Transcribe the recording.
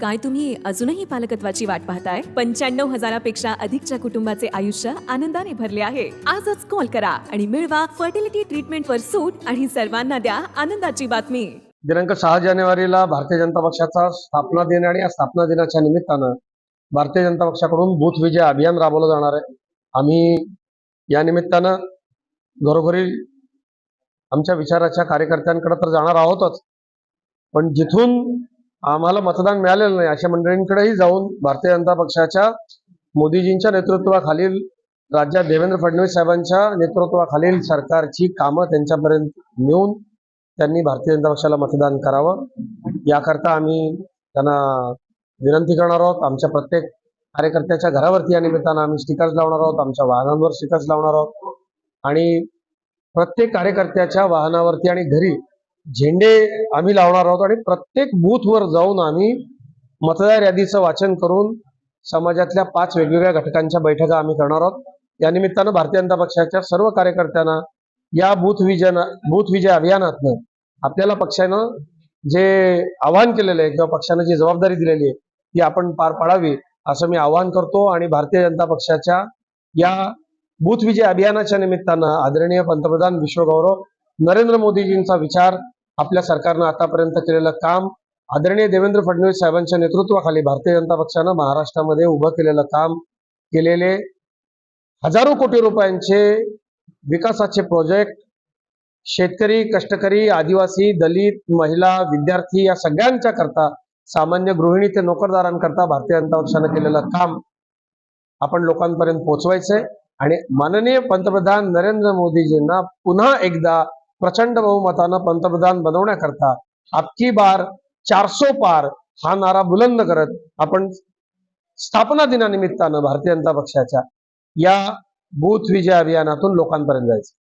काय तुम्ही अजूनही पालकत्वाची वाट पाहताय? पंच्याण्णव हजारापेक्षा अधिकच्या कुटुंबाचे आयुष्य आनंदाने भरले आहे. आजच कॉल करा आणि मिळवा फर्टिलिटी ट्रीटमेंटवर सूट आणि सर्वांना द्या आनंदाची बातमी. दिनांक सहा जानेवारीला भारतीय जनता पक्षाचा स्थापना दिन आणि या स्थापना दिनाच्या निमित्तानं भारतीय जनता पक्षाकडून बूथ विजय अभियान राबवलं जाणार आहे. आम्ही या निमित्तानं घरोघरी आमच्या विचाराच्या कार्यकर्त्यांकडे तर जाणार आहोतच. पण जिथून आम्हाला मतदान मिळालेलं नाही. अशा मंडळींकडेही जाऊन भारतीय जनता पक्षाच्या मोदीजींच्या नेतृत्वाखालील राज्यात देवेंद्र फडणवीस साहेबांच्या नेतृत्वाखालील सरकारची कामं त्यांच्यापर्यंत नेऊन त्यांनी भारतीय जनता पक्षाला मतदान करावं. याकरता आम्ही त्यांना विनंती करणार आहोत. आमच्या प्रत्येक कार्यकर्त्याच्या घरावरती या निमित्तानं आम्ही स्टिकर्स लावणार आहोत. आमच्या वाहनांवर स्टिकर्स लावणार आहोत. आणि प्रत्येक कार्यकर्त्याच्या वाहनावरती आणि घरी झेंडे आम्ही लावणार आहोत आणि प्रत्येक बूथवर जाऊन आम्ही मतदार यादीचं वाचन करून समाजातल्या पाच वेगवेगळ्या घटकांच्या बैठका आम्ही करणार आहोत. या निमित्तानं भारतीय जनता पक्षाच्या सर्व कार्यकर्त्यांना या बूथ विजय बूथ विजय अभियानातनं आपल्याला पक्षानं जे आवाहन केलेलं आहे किंवा पक्षानं जी जबाबदारी दिलेली आहे ती आपण पार पाडावी असं मी आवाहन करतो आणि भारतीय जनता पक्षाच्या या बूथ विजय अभियानाच्या निमित्तानं आदरणीय पंतप्रधान विश्वगौरव नरेंद्र मोदीजींचा विचार आपल्या सरकारनं आतापर्यंत केलेलं काम आदरणीय देवेंद्र फडणवीस साहेबांच्या नेतृत्वाखाली भारतीय जनता पक्षानं महाराष्ट्रामध्ये उभं केलेलं काम केलेले हजारो कोटी रुपयांचे विकासाचे प्रोजेक्ट शेतकरी कष्टकरी आदिवासी दलित महिला विद्यार्थी या सगळ्यांच्या करता सामान्य गृहिणी ते नोकरदारांकरता भारतीय जनता पक्षानं केलेलं काम आपण लोकांपर्यंत पोहोचवायचंय. आणि माननीय पंतप्रधान नरेंद्र मोदीजींना पुन्हा एकदा प्रचंड बहुमतानं पंतप्रधान बनवण्याकरता अबकी बार चारसो पार हा नारा बुलंद करत आपण स्थापना दिनानिमित्तानं भारतीय जनता पक्षाच्या या बूथ विजय अभियानातून लोकांपर्यंत जायचं.